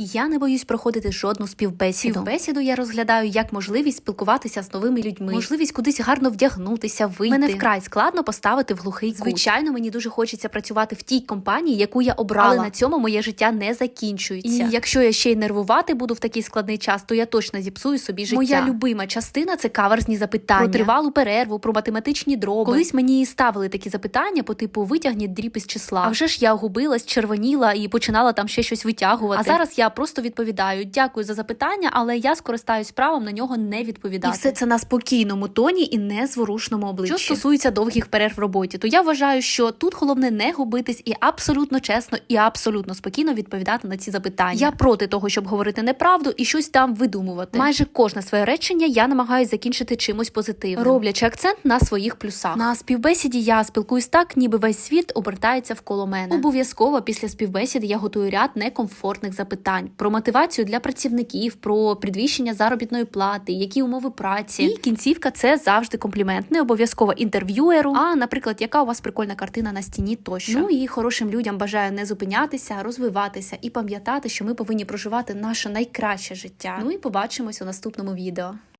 Я не боюсь проходити жодну співбесіду. Співбесіду я розглядаю як можливість спілкуватися з новими людьми, можливість кудись гарно вдягнутися, вийти. Мене вкрай складно поставити в глухий кут. Звичайно, мені дуже хочеться працювати в тій компанії, яку я обрала. Але на цьому моє життя не закінчується. І якщо я ще й нервувати буду в такий складний час, то я точно зіпсую собі життя. Моя любима частина це каверзні запитання про тривалу перерву, про математичні дроби. Колись мені і ставили такі запитання по типу витягніть дріб із числа. А вже ж я губилась, червоніла і починала там ще щось витягувати. А зараз я просто відповідаю: дякую за запитання, але я скористаюсь правом на нього не відповідати. І все це на спокійному тоні і незворушному обличчі. Що стосується довгих перерв в роботі, то я вважаю, що тут головне не губитись і абсолютно чесно і абсолютно спокійно відповідати на ці запитання. Я проти того, щоб говорити неправду і щось там видумувати. Майже кожне своє речення я намагаюся закінчити чимось позитивним, роблячи акцент на своїх плюсах. На співбесіді я спілкуюсь так, ніби весь світ обертається навколо мене. Обов'язково після співбесіди я готую ряд некомфортних запитань про мотивацію для працівників, про підвищення заробітної плати, які умови праці. І кінцівка це завжди комплімент, не обов'язково інтерв'юеру. А, наприклад, яка у вас прикольна картина на стіні тощо. Ну і хорошим людям бажаю не зупинятися, розвиватися і пам'ятати, що ми повинні проживати наше найкраще життя. Ну і побачимось у наступному відео.